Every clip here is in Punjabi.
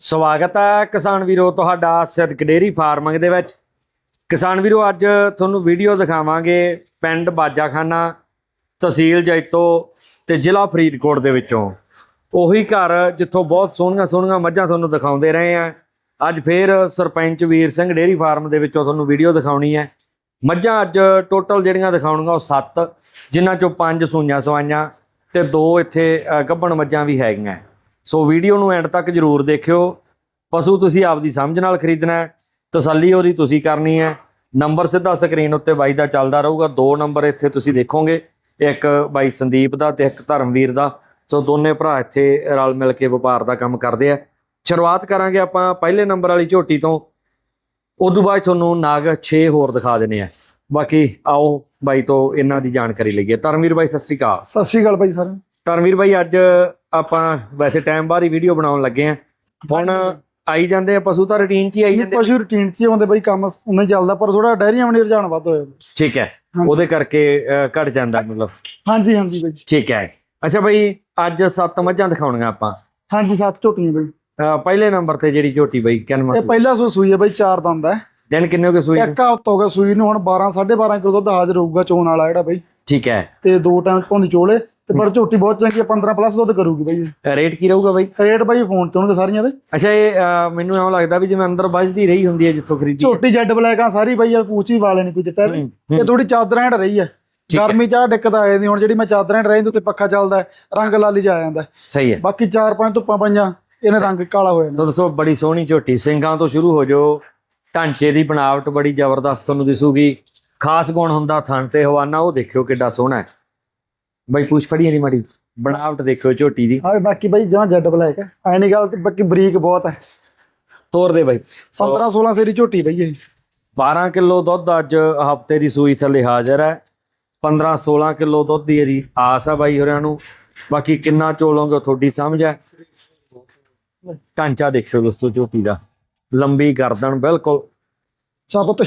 ਸਵਾਗਤ ਹੈ ਕਿਸਾਨ ਵੀਰੋ ਤੁਹਾਡਾ ਸਿੱਧਕ ਡੇਰੀ ਫਾਰਮਿੰਗ ਦੇ ਵਿੱਚ। ਕਿਸਾਨ ਵੀਰੋ, ਅੱਜ ਤੁਹਾਨੂੰ ਵੀਡੀਓ ਦਿਖਾਵਾਂਗੇ ਪਿੰਡ ਬਾਜਾਖਾਨਾ, ਤਹਿਸੀਲ ਜੈਤੋ ਤੇ ਜ਼ਿਲ੍ਹਾ ਫਰੀਦਕੋਟ ਦੇ ਵਿੱਚੋਂ। ਉਹੀ ਘਰ ਜਿੱਥੋਂ ਬਹੁਤ ਸੋਹਣੀਆਂ ਸੋਹਣੀਆਂ ਮੱਝਾਂ ਤੁਹਾਨੂੰ ਦਿਖਾਉਂਦੇ ਰਹੇ ਆ ਅੱਜ ਫੇਰ ਸਰਪੰਚ ਵੀਰ ਸਿੰਘ ਡੇਰੀ ਫਾਰਮ ਦੇ ਵਿੱਚੋਂ ਤੁਹਾਨੂੰ ਵੀਡੀਓ ਦਿਖਾਉਣੀ ਹੈ। ਮੱਝਾਂ ਅੱਜ ਟੋਟਲ ਜਿਹੜੀਆਂ ਦਿਖਾਉਣੀਆਂ ਉਹ 7 ਜਿਨ੍ਹਾਂ ਚੋਂ 5 ਸੂਈਆਂ ਸਵਾਈਆਂ ਤੇ ਦੋ ਇੱਥੇ ਗੱਭਣ ਮੱਝਾਂ ਵੀ ਹੈਗੀਆਂ। ਸੋ ਵੀਡੀਓ ਨੂੰ ਐਂਡ ਤੱਕ ਜਰੂਰ ਦੇਖਿਓ। ਪਸ਼ੂ ਤੁਸੀਂ ਆਪਦੀ ਸਮਝ ਨਾਲ ਖਰੀਦਣਾ ਹੈ ਤਸੱਲੀ ਉਹਦੀ ਤੁਸੀਂ ਕਰਨੀ ਹੈ। ਨੰਬਰ ਸਿੱਧਾ ਸਕਰੀਨ ਉੱਤੇ ਬਾਈ ਦਾ ਚੱਲਦਾ ਰਹੂਗਾ। ਦੋ ਨੰਬਰ ਇੱਥੇ ਤੁਸੀਂ ਦੇਖੋਗੇ ਇੱਕ ਬਾਈ ਸੰਦੀਪ ਦਾ ਤੇ ਇੱਕ ਧਰਮਵੀਰ ਦਾ। ਸੋ ਦੋਨੇ ਭਰਾ ਇੱਥੇ ਰਲ ਮਿਲ ਕੇ ਵਪਾਰ ਦਾ ਕੰਮ ਕਰਦੇ ਆ। ਸ਼ੁਰੂਆਤ ਕਰਾਂਗੇ ਆਪਾਂ ਪਹਿਲੇ ਨੰਬਰ ਵਾਲੀ ਝੋਟੀ ਤੋਂ। ਉਦੋਂ ਬਾਅਦ ਤੁਹਾਨੂੰ ਨਾਗ 6 ਹੋਰ ਦਿਖਾ ਦਿੰਨੇ ਆ। ਬਾਕੀ ਆਓ ਬਾਈ ਤੋਂ ਇਹਨਾਂ ਦੀ ਜਾਣਕਾਰੀ ਲਈਏ। ਧਰਮਵੀਰ ਬਾਈ ਸਤਿ ਸ੍ਰੀ ਅਕਾਲ। ਸਤਿ ਸ਼੍ਰੀ ਅਕਾਲ ਭਾਈ ਸਰ ਧਰਮਵੀਰ ਬਾਈ ਅੱਜ ਆਪਾਂ ਵੈਸੇ ਟਾਈਮ ਬਾਅਦ ਹੀ ਵੀਡੀਓ ਬਣਾਉਣ ਲੱਗੇ ਆ ਹੁਣ ਆਈ ਜਾਂਦੇ ਆ ਪਸ਼ੂ ਤਾਂ ਰੁਟੀਨ 'ਚ ਹੀ ਆਈ ਜਾਂਦੇ। ਪਸ਼ੂ ਰੂਟੀਨ 'ਚ ਹੀ ਆਉਂਦੇ ਬਈ ਕੰਮ ਉਨਾ ਹੀ ਚੱਲਦਾ ਪਰ ਥੋੜਾ ਡੈਰੀਆਂ ਵਣੀ ਰੁਝਾਨ ਵੱਧ ਹੋਇਆ। ਠੀਕ ਹੈ। ਉਹਦੇ ਕਰਕੇ ਘਟ ਜਾਂਦਾ ਮਤਲਬ। ਹਾਂਜੀ ਹਾਂਜੀ ਬਈ। ਠੀਕ ਹੈ। ਅੱਛਾ ਬਾਈ ਅੱਜ ਸੱਤ ਮੱਝਾਂ ਦਿਖਾਉਣੀਆਂ ਆਪਾਂ। ਹਾਂਜੀ ਸੱਤ ਝੋਟੀਆਂ ਬਈ। ਪਹਿਲੇ ਨੰਬਰ ਤੇ ਜਿਹੜੀ ਝੋਟੀ ਬਾਈ ਕਿੰਨਾ ਇਹ ਪਹਿਲਾ ਸੂ ਸੂਈ ਹੈ ਬਈ ਚਾਰ ਦੰਦ ਹੈ। ਦਿਨ ਕਿੰਨੇ ਹੋ ਗਏ ਸੂਈ? ਇੱਕ ਹਫ਼ਤਾ ਹੋ ਗਿਆ ਸੂਈ ਨੂੰ ਹੁਣ 12 12.5 ਕਿਲੋ ਦੁੱਧ ਹਾਜ਼ਰ ਹੋਊਗਾ ਚੋਣ ਵਾਲਾ ਜਿਹੜਾ ਬਈ। ਠੀਕ ਹੈ। ਤੇ ਦੋ ਟਾਈਮ ਭੁੰਦੀ ਚੋਲੇ ਤੇ ਪਰ ਝੋਟੀ ਬਹੁਤ ਚੰਗੀ ਹੈ 15 ਪਲੱਸ ਦੁੱਧ ਕਰੂਗੀ ਬਈ ਇਹ। ਰੇਟ ਕੀ ਰਹੂਗਾ ਬਾਈ? ਰੇਟ ਬਈ ਫੋਨ ਤੇ ਹੋਣਗੇ ਸਾਰੀਆਂ ਦੇ। ਅੱਛਾ ਇਹ ਅਹ, ਮੈਨੂੰ ਐਂ ਲੱਗਦਾ ਵੀ ਜਿਵੇਂ ਅੰਦਰ ਵੱਜਦੀ ਰਹੀ ਹੁੰਦੀ ਹੈ ਜਿੱਥੋਂ ਖਰੀਦੀ। ਝੋਟੀ ਜੈਡ ਬਲੈਕ ਆ ਸਾਰੀ ਬਈ ਆ ਪੂਛ ਵੀ ਵਾਲੇ ਨਹੀਂ ਕੋਈ ਚਿੱਟਾ ਇਹਦੇ। ਇਹ ਥੋੜੀ ਚਾਦਰਾਂ ਹਟ ਰਹੀ ਹੈ ਠੀਕ ਹੈ। ਗਰਮੀ ਚਾਹ ਦਿੱਕਤ ਆ ਜਾਂਦੀ ਹੁਣ ਜਿਹੜੀ ਮੈਂ ਚਾਦਰਾਂ ਹਟ ਰਹੀ ਤੇ ਪੱਖਾ ਚੱਲਦਾ ਹੈ, ਰੰਗ ਲਾਲੀ ਜਾ ਜਾਂਦਾ ਹੈ। ਸਹੀ ਹੈ। ਬਾਕੀ ਚਾਰ ਪੰਜ ਧੁੱਪਾਂ ਪਈਆਂ ਇਹਨੇ ਰੰਗ ਕਾਲਾ ਹੋ ਜਾਣਾ। ਸੋ ਦੱਸੋ ਬੜੀ ਸੋਹਣੀ ਝੋਟੀ ਸਿੰਘਾਂ ਤੋਂ ਸ਼ੁਰੂ ਹੋ ਜਾਓ। ਢਾਂਚੇ ਦੀ ਬਣਾਵਟ ਬੜੀ ਜ਼ਬਰਦਸਤ ਤੁਹਾਨੂੰ ਦਿਸੂਗੀ। ਖਾਸ ਗੁਣ ਹੁੰਦਾ ਥਣ ਤੇ ਹਵਾਨਾ ਉਹ ਦੇਖਿਓ ਕਿੱਡਾ ਸੋਹਣਾ ਹੈ। ਬਈ ਪੁੱਛ ਫੜੀ ਇਹਦੀ ਮਾੜੀ। ਬਣਾਵਟ ਦੇਖਿਓ ਝੋਟੀ ਦੀ। ਹਾਂ ਬਾਕੀ ਬਾਈ ਜਮਾਂ ਜੈਡ ਬਲੈਕ ਹੈ ਐ ਨਹੀਂ ਗੱਲ ਤੇ ਬਾਕੀ ਬਰੀਕ ਬਹੁਤ ਹੈ ਤੋਰ ਦੇ ਬਈ। 15 16 ਸੇਰੀ ਝੋਟੀ ਬਈ ਇਹ। 12 ਕਿਲੋ ਦੁੱਧ ਅੱਜ ਹਫ਼ਤੇ ਦੀ ਸੂਈ ਥੱਲੇ ਹਾਜ਼ਰ ਹੈ 15 16 ਕਿਲੋ ਦੁੱਧ ਦੀ ਇਹਦੀ ਆਸ ਆ ਬਾਈ ਹੋਰਿਆਂ ਨੂੰ। ਬਾਕੀ ਕਿੰਨਾ ਚੋਲੋਗੇ ਤੁਹਾਡੀ ਸਮਝ ਹੈ ਢਾਂਚਾ ਦੇਖਿਓ ਦੋਸਤੋ ਝੋਟੀ ਦਾ। ਲੰਬੀ ਗਰਦਨ ਬਿਲਕੁਲ। ਚਾਪ ਤੇ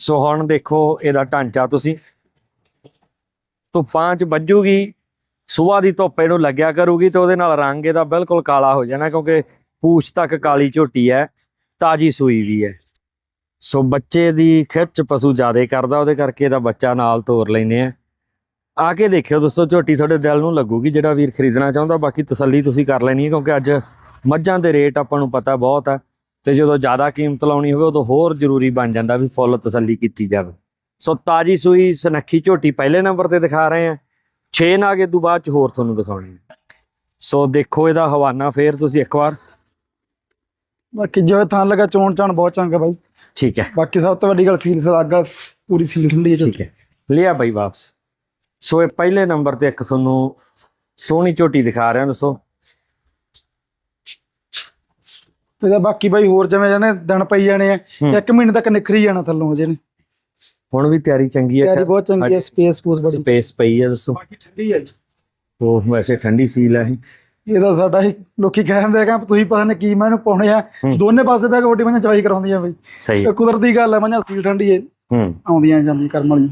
ਸੋ ਹੁਣ ਦੇਖੋ ਇਹਦਾ ਢਾਂਚਾ ਤੁਸੀਂ। ਧੁੱਪਾਂ 'ਚ ਵੱਜੂਗੀ ਸਵੇਰ ਦੀ ਧੁੱਪ ਇਹਨੂੰ ਲੱਗਿਆ ਕਰੂਗੀ ਤੇ ਉਹਦੇ ਨਾਲ ਰੰਗ ਇਹਦਾ ਬਿਲਕੁਲ ਕਾਲਾ ਹੋ ਜਾਣਾ ਕਿਉਂਕਿ ਪੂਛ ਤੱਕ ਕਾਲੀ ਝੋਟੀ ਹੈ, ਤਾਜੀ ਸੂਈ ਵੀ ਹੈ। ਸੋ ਬੱਚੇ ਦੀ ਖਿੱਚ ਪਸ਼ੂ ਜ਼ਿਆਦਾ ਕਰਦਾ, ਉਹਦੇ ਕਰਕੇ ਇਹਦਾ ਬੱਚਾ ਨਾਲ ਤੋਰ ਲੈਨੇ ਆ। ਆ ਕੇ ਦੇਖਿਓ ਦੋਸਤੋ, ਝੋਟੀ ਤੁਹਾਡੇ ਦਿਲ ਨੂੰ ਲੱਗੂਗੀ ਜਿਹੜਾ ਵੀਰ ਖਰੀਦਣਾ ਚਾਹੁੰਦਾ, ਬਾਕੀ ਤਸੱਲੀ ਤੁਸੀਂ ਕਰ ਲੈਣੀ ਹੈ ਕਿਉਂਕਿ ਅੱਜ ਮੱਝਾਂ ਦੇ ਰੇਟ ਆਪਾਂ ਨੂੰ ਪਤਾ ਬਹੁਤ ਹੈ ਤੇ ਜਦੋਂ ਜ਼ਿਆਦਾ ਕੀਮਤ ਲਾਉਣੀ ਹੋਵੇ ਉਦੋਂ ਹੋਰ ਜ਼ਰੂਰੀ ਬਣ ਜਾਂਦਾ ਵੀ ਫੁੱਲ ਤਸੱਲੀ ਕੀਤੀ ਜਾਵੇ। ਸੋ ਤਾਜੀ ਸੂਈ ਸਨੱਖੀ ਝੋਟੀ ਪਹਿਲੇ ਨੰਬਰ ਤੇ ਦਿਖਾ ਰਹੇ ਆ 6 ਨਾਗੇ ਤੋਂ ਬਾਅਦ ਚ ਹੋਰ ਤੁਹਾਨੂੰ ਦਿਖਾਉਣੀ ਹੈ ਸੋ ਦੇਖੋ ਇਹਦਾ ਹਵਾਨਾ ਫੇਰ ਤੁਸੀਂ ਇੱਕ ਵਾਰ। ਬਾਕੀ ਜੋ ਥਾਂ ਲਗਾ ਚੋਣ ਚਾਣ ਬਹੁਤ ਚੰਗਾ ਬਾਈ। ਠੀਕ ਹੈ। ਬਾਕੀ ਸਭ ਤੋਂ ਵੱਡੀ ਗੱਲ ਸੀਲ ਸਲਾਗਾ ਪੂਰੀ ਸੀਲ ਠੰਡੀ ਹੈ ਠੀਕ ਹੈ। ਲਿਆ ਬਾਈ ਵਾਪਸ। ਸੋ ਇਹ ਪਹਿਲੇ ਨੰਬਰ ਤੇ ਇੱਕ ਤੁਹਾਨੂੰ ਸੋਹਣੀ ਝੋਟੀ ਦਿਖਾ ਰਿਹਾ ਦੱਸੋ। ਇਹਦਾ ਬਾਕੀ ਬਾਈ ਹੋਰ ਜਿਵੇਂ ਜਾਨੇ ਦਿਨ ਪਈ ਜਾਣੇ ਆ ਹੂੰ। ਇੱਕ ਮਹੀਨੇ ਤੱਕ ਨਿਖਰੀ ਜਾਣਾ ਥੱਲੋਂ ਨੇ ਹੁਣ ਵੀ ਤਿਆਰੀ ਚੰਗੀ ਹੈ ਤਿਆਰੀ ਬਹੁਤ ਚੰਗੀ ਹੈ ਸਪੇਸ ਪੂਸ ਬੜੀ। ਸਪੇਸ ਪਈ ਹੈ ਦੱਸੋ। ਬਾਕੀ ਠੰਡੀ ਹੈ ਉਹ ਵੈਸੇ ਠੰਡੀ ਸੀਲ ਹੈ ਇਹ। ਇਹਦਾ ਸਾਡਾ ਹੀ ਲੋਕੀ ਕਹਿੰਦੇ ਆ ਕਿ ਤੁਸੀਂ ਪਤਾ ਨਹੀਂ ਕੀ ਮੈਂ ਇਹਨੂੰ ਪਾਉਣੇ ਆ। ਦੋਨੇ ਪਾਸੇ ਬਹਿ ਕੇ ਵੱਡੀ ਮੰਝਾਂ ਚਵਾਈ ਕਰਾਉਂਦੀਆਂ ਬਈ। ਸਹੀ। ਕੁਦਰਤੀ ਗੱਲ ਹੈ ਮੰਝਾਂ ਸੀਲ ਠੰਡੀ ਹੈ। ਹੂੰ। ਆਉਂਦੀਆਂ ਜਾਂਦੀਆਂ ਕਰਮ ਵਾਲੀਆਂ।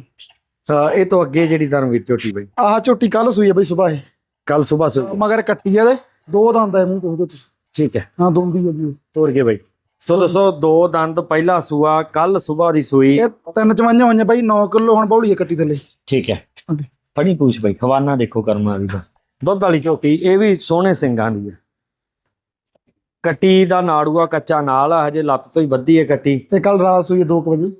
ਤਾਂ ਇਹ ਤੋਂ ਅੱਗੇ ਜਿਹੜੀ ਧਰਮਵੀਰ ਝੋਟੀ ਬਾਈ। ਆਹ ਝੋਟੀ ਕੱਲ ਸੂਈ ਹੈ ਬਈ ਸਵੇਰ ਕੱਲ ਸਵੇਰ ਮਗਰ ਕੱਟੀ ਇਹਦੇ। ਦੋ ਦੰਦ ਹੈ ਮੂੰਹ ਤੋਂ। ਠੀਕ ਹੈ। ਹਾਂ ਦੋਂਦੀ ਹੈ ਜੀ। ਤੋਰ ਕੇ ਬਾਈ। ਸੋ ਦੱਸੋ ਦੋ ਦੰਦ ਪਹਿਲਾ ਸੂਆ ਕੱਲ ਸਵੇਰ ਦੀ ਸੂਈ। ਇਹ ਤਿੰਨ ਚਵਾਈਆਂ ਹੋਈਆਂ ਬਾਈ 9 ਕਿਲੋ ਹੁਣ ਬੌਲੀ ਕੱਟੀ ਥੱਲੇ। ਠੀਕ ਹੈ। ਹਾਂਜੀ। ਫੜੀ ਪੂਛ ਬਾਈ ਖਵਾਨਾ ਦੇਖੋ ਕਰਮ ਵਾਲੀ ਦਾ ਦੁੱਧ ਵਾਲੀ ਝੋਟੀ ਇਹ ਵੀ ਸੋਹਣੇ ਸਿੰਘਾਂ ਦੀ ਹੈ। ਕੱਟੀ ਦਾ ਨਾੜੂਆ ਕੱਚਾ ਨਾਲ ਆ ਹਜੇ ਲੱਤ ਤੋਂ ਹੀ ਵੱਧੀ ਹੈ ਕੱਟੀ। ਤੇ ਕੱਲ ਰਾਤ ਸੂਈ 2 ਵਜੇ।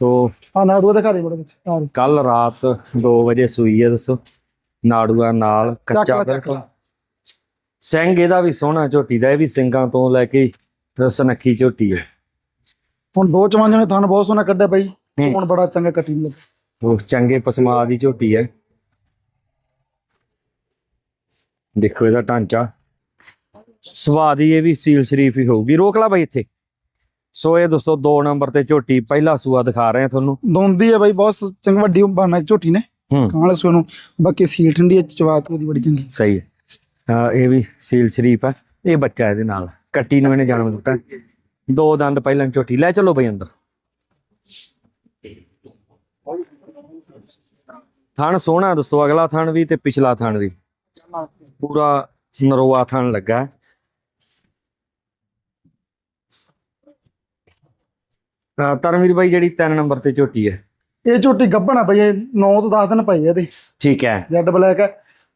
ਤੋ ਆ ਨਾੜੂਆ ਦਿਖਾ ਦੇ ਬੜੇ ਵਿੱਚ ਆ ਕੱਲ ਰਾਤ 2 ਵਜੇ ਸੂਈ ਹੈ ਦੱਸੋ। ਨਾੜੂਆ ਨਾਲ ਕੱਚਾ ਚੱਕ ਲਾ, ਚੱਕ ਬਿਲਕੁਲ। ਲਾ। ਸਿੰਘ ਇਹਦਾ ਵੀ ਸੋਹਣਾ ਝੋਟੀ ਦਾ ਇਹ ਵੀ ਸਿੰਘਾਂ ਤੋਂ ਲੈ ਕੇ ਸਨੱਖੀ ਝੋਟੀ ਹੈ। ਹੁਣ ਦੋ ਚਵਾਈਆਂ ਨੇ ਥਣ ਬਹੁਤ ਸੋਹਣਾ ਕੱਢਿਆ ਬਾਈ ਹੁਣ ਬੜਾ ਚੰਗਾ ਕੱਟੀ ਲੱਗਾ। ਉਹ ਚੰਗੇ ਪਸਮਾ ਦੀ ਝੋਟੀ ਹੈ। ਦੇਖੋ ਇਹਦਾ ਢਾਂਚਾ। ਸੁਭਾਅ ਦੀ ਇਹ ਵੀ ਸੀਲ ਸ਼ਰੀਫ ਹੀ ਹੋਊਗੀ। ਰੋਕ ਲਾ ਬਾਈ ਇੱਥੇ। ਸੋ ਇਹ ਦੋਸਤੋ 2 ਨੰਬਰ ਤੇ ਝੋਟੀ ਪਹਿਲਾ ਸੂਆ ਦਿਖਾ ਰਹੇ ਆ ਤੁਹਾਨੂੰ। ਦੋਂਦੀ ਹੈ ਬਾਈ ਬਹੁਤ ਚੰਗੀ ਵੱਡੀ ਬਾਨਾ ਝੋਟੀ ਨੇ। ਹੂੰ। ਕਾਂਲੇ ਸੋ ਨੂੰ। ਬਾਕੀ ਸੀਲ ਠੰਡੀ ਹੈ ਚਵਾਤ ਉਹਦੀ ਬੜੀ ਚੰਗੀ। ਸਹੀ ਹੈ। ਇਹ ਵੀ ਸੀਲ ਸ਼ਰੀਫ ਹੈ। ਇਹ ਬੱਚਾ ਇਹਦੇ ਨਾਲ। ਕੱਟੀ ਨੂੰ ਇਹਨੇ ਜਨਮ ਦਿੱਤਾ। ਦੋ ਦੰਦ ਪਹਿਲਾਂ ਝੋਟੀ ਲੈ ਚਲੋ ਬਈ ਅੰਦਰ। ਥਣ ਸੋਹਣਾ ਦੱਸੋ ਅਗਲਾ ਥਣ ਵੀ ਤੇ ਪਿਛਲਾ ਥਣ ਵੀ। ਪੂਰਾ ਨਰੋਆ ਥਣ ਲੱਗਾ। ਤਰਨਵੀਰ ਬਾਈ ਜਿਹੜੀ 3 ਨੰਬਰ ਤੇ ਝੋਟੀ ਹੈ। ਇਹ ਝੋਟੀ ਗੱਭਣ ਆ ਬਈ 9 ਤੋਂ 10 ਦਿਨ ਪਈ ਇਹਦੇ। ਠੀਕ ਹੈ। ਜੈਡ ਬਲੈਕ ਹੈ।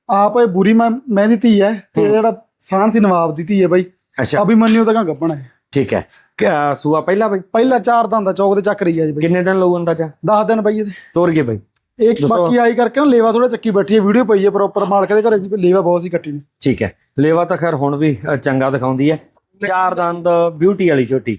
ਆਪ ਇਹ ਬੁਰੀ ਮੈਂ ਮਹਿੰਦੀ ਧੀ ਹੈ। ਤੇ ਜਿਹੜਾ ਸਾਨ ਸੀ ਨਵਾਬ ਦੀ ਧੀ ਹੈ ਬਾਈ। ਅੱਛਾ। ਅਭਿਮਨਿਊ ਦਾ ਗੱਭਣ ਹੈ ਠੀਕ ਹੈ। ਕਿ- ਸੂਆ ਪਹਿਲਾ ਬਾਈ? ਪਹਿਲਾ ਚਾਰ ਦੰਦ ਦਾ ਚੌਕ ਤੇ ਚੱਕ ਰਹੀ ਹੈ ਜੀ ਬਈ। ਕਿੰਨੇ ਦਿਨ ਲਊ ਅੰਦਾਜ਼ਾ 10 ਦਿਨ ਪਈ ਇਹਦੇ। ਤੋਰ ਗਏ ਬਾਈ। ਦੱਸੋ। ਬਾਕੀ ਆਈ ਕਰਕੇ ਨਾ ਲੇਵਾ ਥੋੜਾ ਚੱਕੀ ਬੈਠੀ ਹੈ ਵੀਡੀਓ ਪਈ ਹੈ ਪ੍ਰੋਪਰ ਮਾਲਕ ਦੇ ਘਰੇ ਦੀ ਲੇਵਾ ਬਹੁਤ ਸੀ ਕੱਟੀ ਨੇ। ਠੀਕ ਹੈ। ਲੇਵਾ ਤਾਂ ਖੈਰ ਹੁਣ ਵੀ ਚੰਗਾ ਦਿਖਾਉਂਦੀ ਹੈ। ਚਾਰ ਦੰਦ ਬਿਊਟੀ ਵਾਲੀ ਝੋਟੀ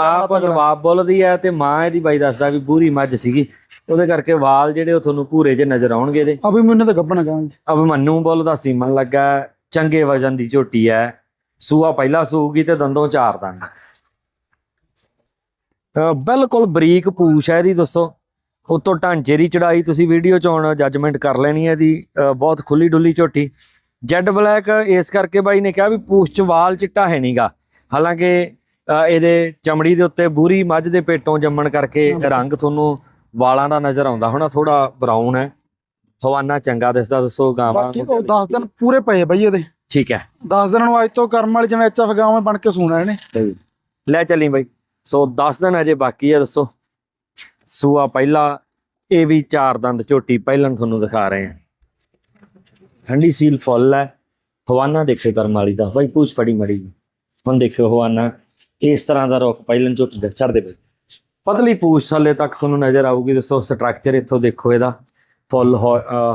ਆਪ ਨਵਾਬ ਬੋਲਦੀ ਹੈ ਤੇ ਮਾਂ ਇਹਦੀ ਬਾਈ ਦੱਸਦਾ ਵੀ ਬੂਰੀ ਮੱਝ ਸੀਗੀ। ਉਹਦੇ ਕਰਕੇ ਵਾਲ ਜਿਹੜੇ ਉਹ ਤੁਹਾਨੂੰ ਭੂਰੇ ਜੇ ਨਜ਼ਰ ਆਉਣਗੇ ਇਹਦੇ। ਅਭਿਮਨਿਊ ਦਾ ਗੱਭਣ ਹੈਗਾ ਜੀ। ਅਭਿਮਨੂ ਬੋਲ ਦਾ ਸੀਮਨ ਲੱਗਾ ਚੰਗੇ ਵਜਨ ਦੀ ਝੋਟੀ ਹੈ। ਸੂਆ ਪਹਿਲਾ ਸੂਗੀ ਤੇ ਦੰਦੋਂ ਚਾਰ ਦੰਦ। ਬਿਲਕੁਲ ਬਰੀਕ ਪੂਛ ਹੈ ਇਹਦੀ ਦੱਸੋ। ਉਤੋਂ ਢਾਂਚੇ ਦੀ ਚੜਾਈ ਤੁਸੀਂ ਵੀਡੀਓ ਚ ਹੁਣ ਜੱਜਮੈਂਟ ਕਰ ਲੈਣੀ ਹੈ ਇਹਦੀ ਬਹੁਤ ਖੁੱਲੀ ਡੁੱਲੀ ਝੋਟੀ। ਜੈਡ ਬਲੈਕ ਇਸ ਕਰਕੇ ਬਾਈ ਨੇ ਕਿਹਾ ਵੀ ਪੂਛ ਚ ਵਾਲ ਚਿੱਟਾ ਹੈ ਨਹੀਂਗਾ ਹਾਲਾਂਕਿ ਅ, ਇਹਦੇ ਚਮੜੀ ਦੇ ਉੱਤੇ ਬੂਰੀ ਮੱਝ ਦੇ ਪੇਟੋਂ ਜੰਮਣ ਕਰਕੇ ਰੰਗ ਤੁਹਾਨੂੰ ਵਾਲਾਂ ਦਾ ਨਜ਼ਰ ਆਉਂਦਾ। ਹੋਣਾ ਥੋੜਾ ਬਰਾਊਨ ਹੈ। ਹਵਾਨਾ ਚੰਗਾ ਦਿਸਦਾ ਦੱਸੋ ਗਾਵਾਂ ਬਾਕੀ ਉਹ 10 ਦਿਨ ਪੂਰੇ ਪਏ ਬਈ ਇਹਦੇ। ਠੀਕ ਹੈ। 10 ਦਿਨਾਂ ਨੂੰ ਅੱਜ ਤੋਂ ਕਰਮ ਵਾਲੀ ਜਿਵੇਂ ਐਚਐਫ ਗਾਵੇਂ ਬਣ ਕੇ ਸੂਣਾ ਇਹਨੇ। ਲੈ ਚੱਲੀ ਬਾਈ। ਸੋ 10 ਦਿਨ ਅਜੇ ਬਾਕੀ ਹੈ ਦੱਸੋ। ਸੂਆ ਪਹਿਲਾ ਇਹ ਵੀ ਚਾਰ ਦੰਦ ਝੋਟੀ ਪਹਿਲਾਂ ਤੁਹਾਨੂੰ ਦਿਖਾ ਰਹੇ ਹਾਂ। ਠੰਡੀ ਸੀਲ ਫੁੱਲ ਹੈ। ਹਵਾਨਾ ਦੇਖੋ ਕਰਮ ਵਾਲੀ ਦਾ। ਬਾਈ ਪੂਛ ਪੜੀ ਮੜੀ ਹੁਣ ਦੇਖਿਓ ਹਵਾਨਾ ਇਸ ਤਰ੍ਹਾਂ ਦਾ ਰੁੱਖ ਪਹਿਲਾਂ ਝੋਟੀ ਦੇ। ਛੱਡ ਦੇ ਬਾਈ। ਪਤਲੀ ਪੂਛ ਥੱਲੇ ਤੱਕ ਤੁਹਾਨੂੰ ਨਜ਼ਰ ਆਊਗੀ। ਦੱਸੋ ਸਟਰਕਚਰ ਇੱਥੋਂ ਦੇਖੋ ਇਹਦਾ। ਫੁੱਲ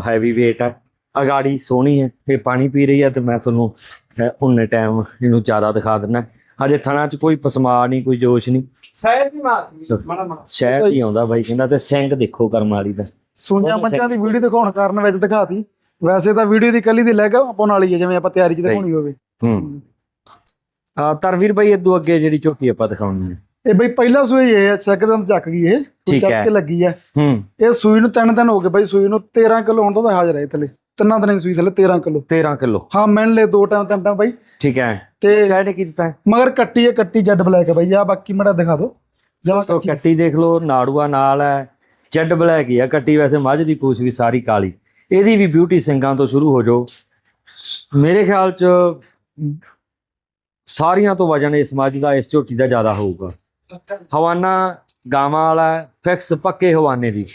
ਹੈਵੀ weight ਹੈ। ਅਗਾੜੀ ਸੋਹਣੀ ਹੈ ਇਹ ਪਾਣੀ ਪੀ ਰਹੀ ਹੈ ਤੇ ਮੈਂ ਤੁਹਾਨੂੰ ਅਹ, ਉਨੇ ਟਾਈਮ ਇਹਨੂੰ ਜ਼ਿਆਦਾ ਦਿਖਾ ਦਿੰਦਾ। ਹਜੇ ਥਣਾ 'ਚ ਕੋਈ ਪਸਮਾ ਨਹੀਂ ਕੋਈ ਜੋਸ਼ ਨਹੀਂ। ਸਾਇਦ ਦੀ ਮਾਰਦੀ ਮਾੜਾ ਮਾੜਾ। ਸ਼ਹਿਦ ਹੀ ਆਉਂਦਾ ਬਾਈ ਕਹਿੰਦਾ ਤੇ ਸਿੰਘ ਦੇਖੋ ਕਰਮ ਵਾਲੀ ਦਾ। ਸੂਈਆਂ ਮੱਝਾਂ ਦੀ ਵੀਡੀਓ ਦਿਖਾਉਣ ਕਾਰਨ ਵਿੱਚ ਦਿਖਾਤੀ। ਵੈਸੇ ਤਾਂ ਵੀਡੀਓ ਦੀ ਕੱਲੀ ਦੀ ਲੈਗ ਪਾਉਣ ਵਾਲੀ ਹੈ ਜਿਵੇਂ ਆਪਾਂ ਤਿਆਰੀ ਚ ਦਿਖਾਉਣੀ ਹੋਵੇ। ਹੂੰ। ਆ ਤਰਵੀਰ ਬਾਈ ਇਦੋਂ ਅੱਗੇ ਜਿਹੜੀ ਝੋਟੀ ਆਪਾਂ ਦਿਖਾਉਣੀ ਹੈ। ਇਹ ਬਈ ਪਹਿਲਾ ਸੂਈ ਇਹ ਹੈ ਸੈਕਿੰਡ ਚੱਕ ਗਈ ਇਹ ਚੱਕ ਹੈ। ਕੇ ਲੱਗੀ ਹੈ। ਹੂੰ। ਇਹ ਸੂਈ ਨੂੰ ਤਿੰਨ ਦਿਨ ਹੋ ਗਏ ਬਈ ਸੂਈ ਨੂੰ 13 ਕਿਲੋ ਹੁਣ ਤੋਂ ਹਾਜ਼ਰ ਹੈ ਥੱਲੇ ਤਿੰਨਾਂ ਦਿਨਾਂ ਦੀ ਸੂਈ ਥੱਲੇ 13 ਕਿਲੋ। 13 ਕਿਲੋ। ਹਾਂ ਮੈਨ ਲੈ ਦੋ ਟਾਈਮ ਤਿੰਨ ਟਾਈਮ ਬਾਈ। ਠੀਕ ਹੈ। ਤੇ ਚਾਹ ਨੇ ਕੀ ਦਿੱਤਾ ਹੈ? ਮਗਰ ਕੱਟੀ ਹੈ ਕੱਟੀ ਜੱਡ ਬਲੈਕ ਹੈ ਬਈ। ਆ ਬਾਕੀ ਮੜਾ ਦਿਖਾ ਦਿਓ। ਸੋ ਕੱਟੀ ਦੇਖ ਲਓ ਨਾੜੂਆ ਨਾਲ ਹੈ ਜੈਡ ਬਲੈਕ ਹੀ ਆ ਕੱਟੀ। ਵੈਸੇ ਮੱਝ ਦੀ ਪੂਛ ਵੀ ਸਾਰੀ ਕਾਲੀ। ਇਹਦੀ ਵੀ ਬਿਊਟੀ ਸਿੰਘਾਂ ਤੋਂ ਸ਼ੁਰੂ ਹੋ ਜਾਓ। ਮੇਰੇ ਖਿਆਲ ਚ ਸਾਰੀਆਂ ਤੋਂ ਵਜਨ ਇਸ ਮੱਝ ਦਾ ਇਸ ਝੋਟੀ ਦਾ ਜ਼ਿਆਦਾ ਹੋਊਗਾ। ਹਵਾਨਾ ਗਾਵਾਂ ਵਾਲਾ ਫਿਕਸ ਪੱਕੇ ਹਵਾਨੇ ਦੀ।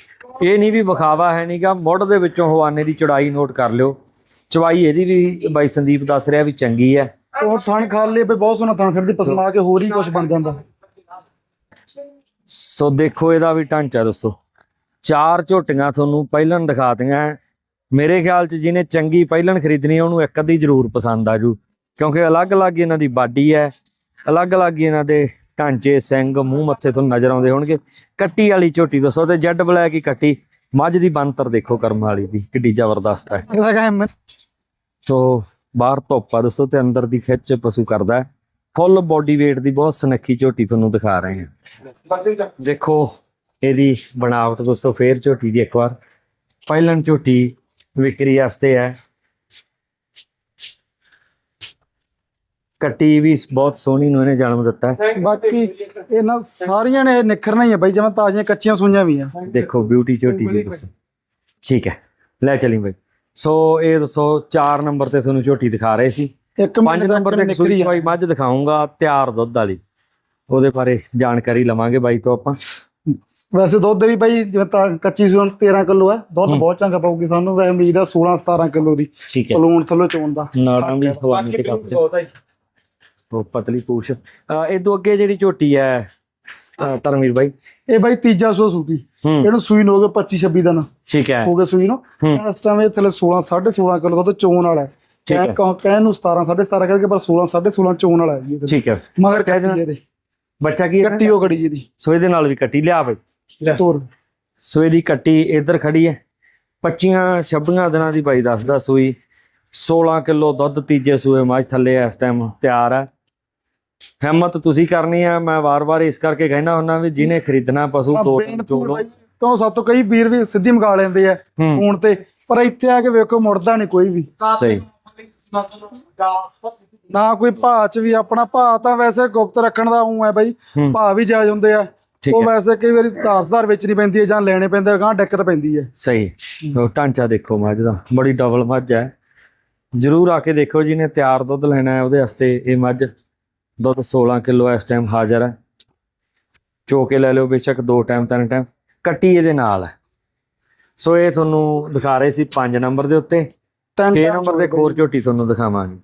ਇਹ ਨਹੀਂ ਵੀ ਵਿਖਾਵਾ ਹੈ ਨਹੀਂਗਾ ਮੁੱਢ ਦੇ ਵਿੱਚੋਂ ਹਵਾਨੇ ਦੀ ਚੜਾਈ ਨੋਟ ਕਰ ਲਿਓ। ਚਵਾਈ ਇਹਦੀ ਵੀ ਬਾਈ ਸੰਦੀਪ ਦੱਸ ਰਿਹਾ ਵੀ ਚੰਗੀ ਹੈ। ਉਹ ਥਣ ਖਾ ਲਏ ਬਈ ਬਹੁਤ ਸੋਹਣਾ ਥਣ ਸਿਰ ਦੀ ਪਸਮਾ ਕੇ ਹੋਰ ਹੀ ਕੁਝ ਬਣ ਜਾਂਦਾ। ਸੋ ਦੇਖੋ ਇਹਦਾ ਵੀ ਢਾਂਚਾ ਦੱਸੋ। ਚਾਰ ਝੋਟੀਆਂ ਤੁਹਾਨੂੰ ਪਹਿਲਾਂ ਦਿਖਾਤੀਆਂ ਮੇਰੇ ਖਿਆਲ ਚ ਜਿਹਨੇ ਚੰਗੀ ਪਹਿਲਣ ਖਰੀਦਣੀ ਉਹਨੂੰ ਇੱਕ ਅੱਧੀ ਜ਼ਰੂਰ ਪਸੰਦ ਆ ਜੂ ਕਿਉਂਕਿ ਅਲੱਗ-ਅਲੱਗ ਇਹਨਾਂ ਦੀ ਬਾਡੀ ਹੈ ਅਲੱਗ-ਅਲੱਗ ਇਹਨਾਂ ਦੇ ਢਾਂਚੇ ਸਿੰਘ ਮੂੰਹ ਮੱਥੇ ਤੋਂ ਨਜ਼ਰ ਆਉਂਦੇ ਹੋਣਗੇ। ਕੱਟੀ ਵਾਲੀ ਝੋਟੀ ਦੱਸੋ ਤੇ ਜੈਡ ਬਲੈਕ ਹੀ ਕੱਟੀ। ਮੱਝ ਦੀ ਬੰਤਰ ਦੇਖੋ ਕਰਮ ਵਾਲੀ ਦੀ ਕਿੱਡੀ ਜ਼ਬਰਦਸਤ ਹੈ। ਸੋ ਬਾਹਰ ਧੁੱਪ ਆ ਦੋਸਤੋ ਤੇ ਅੰਦਰ ਦੀ ਖਿੱਚ ਪਸ਼ੂ ਕਰਦਾ ਹੈ। ਫੁੱਲ ਬੋਡੀ weight ਦੀ ਬਹੁਤ ਸੁਨੱਖੀ ਝੋਟੀ ਤੁਹਾਨੂੰ ਦਿਖਾ ਰਹੇ ਹਾਂ। ਦੇਖੋ ਇਹਦੀ ਬਣਾਵਟ ਦੋਸਤੋ ਫੇਰ ਝੋਟੀ ਦੀ ਇੱਕ ਵਾਰ। ਪਹਿਲਣ ਝੋਟੀ ਵਿਕਰੀ ਵਾਸਤੇ ਹੈ। ਕੱਟੀ ਵੀ ਬਹੁਤ ਸੋਹਣੀ ਨੂੰ ਇਹਨੇ ਜਨਮ ਦਿੱਤਾ ਹੈ। ਬਾਕੀ ਇਹਨਾਂ ਸਾਰੀਆਂ ਨੇ ਨਿਖਰਨਾ ਹੀ ਹੈ ਬਈ ਜਿਵੇਂ ਤਾਜ਼ੀਆਂ ਕੱਚੀਆਂ ਸੂਈਆਂ ਵੀ ਆ। ਦੇਖੋ ਬਿਊਟੀ ਝੋਟੀ ਦੀ ਦੱਸੋ ਠੀਕ ਹੈ। ਲੈ ਚਲੀ ਬਈ। ਸੋ ਇਹ ਦੱਸੋ 4 ਨੰਬਰ ਤੇ ਤੁਹਾਨੂੰ ਝੋਟੀ ਦਿਖਾ ਰਹੇ ਸੀ। ਇੱਕ 5 ਮਹੀਨੇ ਨੰਬਰ ਤੇ ਸੂਈ ਆ। ਚਵਾਈ ਮੱਝ ਦਿਖਾਉਂਗਾ ਤਿਆਰ ਦੁੱਧ ਵਾਲੀ। ਉਹਦੇ ਬਾਰੇ ਜਾਣਕਾਰੀ ਲਵਾਂਗੇ ਬਾਈ ਤੋਂ ਆਪਾਂ। ਵੈਸੇ ਦੁੱਧ ਵੀ ਬਈ ਜਿਵੇਂ ਤਾਂ ਕੱਚੀ ਸੂਣ 13 ਕਿਲੋ ਹੈ। ਦੁੱਧ ਹੂੰ। ਬਹੁਤ ਚੰਗਾ ਪਾਊਗੀ ਸਾਨੂੰ। ਵੈ ਉਮੀਦ ਆ 16 17 ਕਿਲੋ ਦੀ ਠੀਕ ਹੈ। ਪਲੂਣ ਥੱਲੇ ਚੋਣ ਦਾ। ਨਾੜਾਂ ਵੀ ਹਵਾਨੀ ਤੇ ਕੱਪ ਚ ਬਹੁਤ ਹੈ। ਉਹ ਪਤਲੀ ਪੂਛ। ਇਹ ਤੋਂ ਅੱਗੇ ਜਿਹੜੀ ਝੋਟੀ ਹੈ ਧਰਮਵੀਰ ਬਾਈ? ਇਹ ਬਈ ਤੀਜਾ ਸੋ ਸੂਪੀ ਹੂੰ। ਇਹਨੂੰ ਸੂਈ ਨੂੰ ਹੋ ਗਏ 25 26 ਦਿਨ। ਠੀਕ ਹੈ। ਹੋ ਗਏ ਸੂਈ ਨੂੰ। ਹੂੰ। ਇਸ ਟਾਈਮ ਇਹ ਥੱਲੇ 16 16.5 ਕਿਲੋ ਦੁੱਧ ਚੋਣ ਵਾਲਾ ਹੈ। ਠੀਕ ਹੈ। ਕਹਿ ਕਹੋ- ਕਹਿਣ ਨੂੰ 17 17.5 ਕਰਕੇ ਪਰ 16 16.5 ਚੋਣ ਵਾਲਾ ਹੈ ਠੀਕ ਹੈ। ਮਗਰ ਚਾਹੀਦਾ ਬੱਚਾ ਕੀ ਹੈ? ਕੱਟੀ ਉਹ ਗੜੀ ਇਹਦੀ। ਸੋ ਇਹਦੇ ਨਾਲ ਵੀ ਕੱਟੀ। ਲਿਆ ਬਈ। ਤੋਰ। ਸੋ ਇਹਦੀ ਕੱਟੀ ਇੱਧਰ ਖੜੀ ਹੈ। 25 26 ਦਿਨਾਂ ਦੀ ਬਾਈ ਦੱਸਦਾ ਸੂਈ। 16 ਕਿਲੋ ਦੁੱਧ ਤੀਜੇ ਸੂਏ ਮੱਝ ਥੱਲੇ ਇਸ ਟਾਈਮ ਤਿਆਰ ਹੈ। ਹਿੰਮਤ ਤੁਸੀਂ ਕਰਨੀ ਹੈ ਮੈਂ ਵਾਰ-ਵਾਰ ਇਸ ਕਰਕੇ ਕਹਿਣਾ ਹੁੰਦਾ ਵੀ ਜਿਹਨੇ ਖਰੀਦਣਾ ਪਸ਼ੂ ਤੋੜ ਚੋਲੋ ਕਿਉਂ ਸਾਤੋਂ ਕਈ ਵੀਰ ਵੀ ਸਿੱਧੀ ਮੰਗਾ ਲੈਂਦੇ ਆ ਹੂੰ। ਫੋਨ ਤੇ ਪਰ ਇੱਥੇ ਆ ਕੇ ਵੇਖੋ ਮੁੜਦਾ ਨਹੀਂ ਕੋਈ ਵੀ। ਸਹੀ। ਨਾ ਕੋਈ ਭਾਅ ਚ ਵੀ ਆਪਣਾ ਭਾਅ ਤਾਂ ਵੈਸੇ ਗੁਪਤ ਰੱਖਣ ਦਾ ਉਂ ਹੈ ਬਈ ਹੂੰ। ਭਾਅ ਵੀ ਜਾਇਜ਼ ਹੁੰਦੇ ਆ। ਉਹ ਹੈ। ਵੈਸੇ ਕਈ ਵਾਰੀ ਧਾਰਸਦਾਰ ਵੇਚਣੀ ਪੈਂਦੀ ਹੈ ਜਾਂ ਲੈਣੇ ਪੈਂਦੇ ਆ ਗਾਂ ਦਿੱਕਤ ਪੈਂਦੀ ਹੈ। ਸਹੀ। ਉਹ ਢਾਂਚਾ ਦੇਖੋ ਮੱਝ ਦਾ ਬੜੀ ਡਬਲ ਮੱਝ ਹੈ। ਜਰੂਰ ਆ ਕੇ ਦੇਖੋ ਜਿਹਨੇ ਤਿਆਰ ਦੁੱਧ ਲੈਣਾ ਹੈ ਉਹਦੇ ਵਾਸਤੇ ਇਹ ਮੱਝ। ਦੁੱਧ 16 ਕਿਲੋ ਇਸ ਟਾਈਮ ਹਾਜ਼ਰ ਹੈ ਚੋ ਕੇ ਲੈ ਲਿਓ ਬੇਸ਼ੱਕ ਦੋ ਟਾਈਮ ਤਿੰਨ ਟਾਈਮ ਕੱਟੀ ਇਹਦੇ ਨਾਲ। ਹੈ ਸੋ ਇਹ ਤੁਹਾਨੂੰ ਦਿਖਾ ਰਹੇ ਸੀ 5 ਨੰਬਰ ਦੇ ਉੱਤੇ। ਤਿੰਨ 6 time ਨੰਬਰ ਚੋਏ ਖੋਰ ਝੋਟੀ ਤੁਹਾਨੂੰ ਦਿਖਾਵਾਂਗੇ।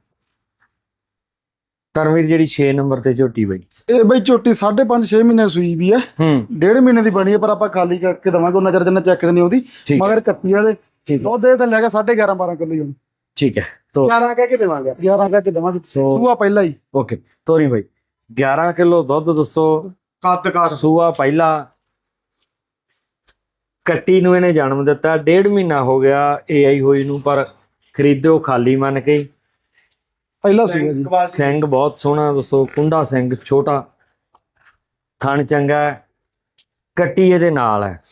ਧਰਮਵੀਰ ਜਿਹੜੀ 6 ਨੰਬਰ ਤੇ ਝੋਟੀ ਬਈ ਇਹ ਬਈ ਝੋਟੀ 5.5 6 ਮਹੀਨੇ ਸੂਈ ਵੀ ਹੈ। ਹੂੰ। ਡੇਢ ਮਹੀਨੇ ਦੀ ਬਣੀ ਹੈ ਪਰ ਆਪਾਂ ਖਾਲੀ ਕਰਕੇ ਦਵਾਂਗੇ ਉਹਨਾਂ ਚਿਰ ਜਿੰਨਾ ਚੈੱਕ ਨਹੀਂ ਆਉਂਦੀ। ਮਗਰ ਕੱਟੀ ਦੇ ਹੈ। ਦੁੱਧ ਇਹ ਤਾਂ ਲੈ ਕੇ 11.5 12 ਕਿਲੋ ਹੀ ਹੁਣ ਠੀਕ ਹੈ ਤੋ 11 ਕਹਿ ਕੇ ਦੇਵਾਂਗੇ। 11 ਕਰਕੇ ਦਵਾਂਗੇ ਸੋ ਸੂਆ ਪਹਿਲਾ ਹੀ। ਓਕੇ ਤੋਰੀ ਬਈ। 11 ਕਿਲੋ ਦੁੱਧ ਦੱਸੋ। ਕੱਦ ਕਰ। ਸੂਆ ਪਹਿਲਾ। ਕੱਟੀ ਨੂੰ ਇਹਨੇ ਜਨਮ ਦਿੱਤਾ ਡੇਢ ਮਹੀਨਾ ਹੋ ਗਿਆ ਏਆਈ ਹੋਈ ਨੂੰ ਪਰ ਖਰੀਦਿਓ ਖਾਲੀ ਮੰਨ ਕੇ। ਹੀ। ਪਹਿਲਾ ਸੂਆ ਜੀ। ਸਿੰਘ ਬਹੁਤ ਸੋਹਣਾ ਦੱਸੋ ਕੁੰਡਾ ਸਿੰਘ ਛੋਟਾ। ਥਣ ਚੰਗਾ ਹੈ। ਕੱਟੀ ਇਹਦੇ ਨਾਲ ਹੈ।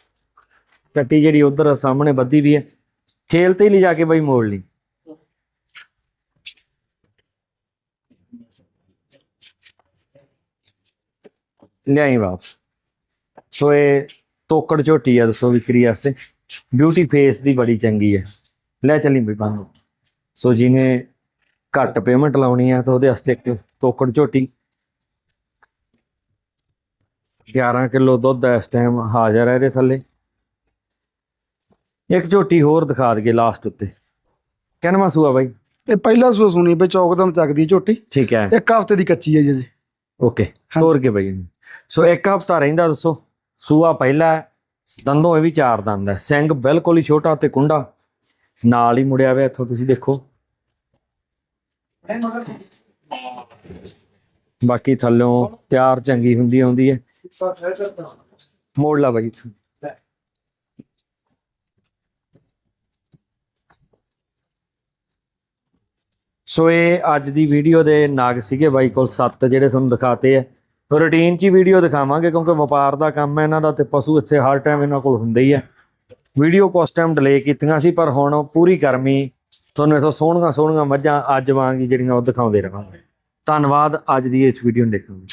ਕੱਟੀ ਜਿਹੜੀ ਉਧਰ ਸਾਹਮਣੇ ਬੱਧੀ ਵੀ ਹੈ। ਖੇਲ ਤੇ ਹੀ ਲਿਜਾ ਕੇ ਬਈ ਮੋੜ ਲਈ। ਲਿਆਈ ਵਾਪਸ। ਸੋ ਇਹ ਤੋਕੜ ਝੋਟੀ ਆ ਦੱਸੋ ਵਿਕਰੀ ਵਾਸਤੇ ਬਿਊਟੀ ਫੇਸ ਦੀ ਬੜੀ ਚੰਗੀ ਹੈ ਲੈ ਚੱਲੀ ਬਈ ਬੰਦ। ਸੋ ਜਿਹਨੇ ਘੱਟ ਪੇਮੈਂਟ ਲਾਉਣੀ ਆ ਤਾਂ ਉਹਦੇ ਵਾਸਤੇ ਇੱਕ ਤੋਕੜ ਝੋਟੀ। 11 ਕਿਲੋ ਦੁੱਧ ਇਸ ਟਾਈਮ ਹਾਜ਼ਰ ਹੈ ਇਹਦੇ ਥੱਲੇ। ਇੱਕ ਝੋਟੀ ਹੋਰ ਦਿਖਾ ਦਈਏ ਲਾਸਟ ਉੱਤੇ। ਕਿੰਨਵਾਂ ਸੂਆ ਬਾਈ? ਇਹ ਪਹਿਲਾ ਸੂਆ ਸੁਣੀ ਬਈ ਚੌਕਦਮ ਚੱਕਦੀ ਝੋਟੀ। ਠੀਕ ਹੈ। ਇੱਕ ਹਫ਼ਤੇ ਦੀ ਕੱਚੀ ਹੈ ਜੀ ਓਕੇ ਤੋਰ ਕੇ ਬਈ। ਸੋ ਇੱਕ ਹਫਤਾ ਰਹਿੰਦਾ ਦੱਸੋ। ਸੂਆ ਪਹਿਲਾ ਹੈ, ਦੰਦੋਂ ਇਹ ਵੀ ਚਾਰ ਦੰਦ ਹੈ। ਸਿੰਘ ਬਿਲਕੁਲ ਹੀ ਛੋਟਾ ਤੇ ਕੁੰਡਾ। ਨਾਲ ਹੀ ਮੁੜਿਆ ਹੋਇਆ ਇੱਥੋਂ ਤੁਸੀਂ ਦੇਖੋ। ਬਾਕੀ ਥੱਲੋਂ ਤਿਆਰ ਚੰਗੀ ਹੁੰਦੀ ਆਉਂਦੀ ਹੈ। ਮੋੜ ਲਾ ਬਾਈ ਸੋ ਇਹ ਅੱਜ ਦੀ ਵੀਡੀਓ ਦੇ ਨਾਗ ਸੀਗੇ ਬਾਈ ਕੋਲ ਸੱਤ ਜਿਹੜੇ ਤੁਹਾਨੂੰ ਦਿਖਾਤੇ ਆ। ਰੂਟੀਨ 'ਚ ਹੀ ਵੀਡੀਓ ਦਿਖਾਵਾਂਗੇ ਕਿਉਂਕਿ ਵਪਾਰ ਦਾ ਕੰਮ ਹੈ ਇਹਨਾਂ ਦਾ ਤੇ ਪਸ਼ੂ ਇੱਥੇ ਹਰ ਟਾਈਮ ਇਹਨਾਂ ਕੋਲ ਹੁੰਦੇ ਹੀ ਆ। ਵੀਡੀਓ ਕੁਛ ਟਾਈਮ ਡਿਲੇ ਕੀਤੀਆਂ ਸੀ, ਪਰ ਹੁਣ ਪੂਰੀ ਗਰਮੀ ਤੁਹਾਨੂੰ ਇਥੋਂ ਸੋਹਣੀਆਂ ਸੋਹਣੀਆਂ ਮੱਝਾਂ ਅੱਜ ਵਾਂਗ ਹੀ ਜਿਹੜੀਆਂ ਉਹ ਦਿਖਾਉਂਦੇ ਰਹਾਂਗੇ। ਧੰਨਵਾਦ, ਅੱਜ ਦੀ ਇਸ ਵੀਡੀਓ ਨੂੰ ਦੇਖਣ ਲਈ।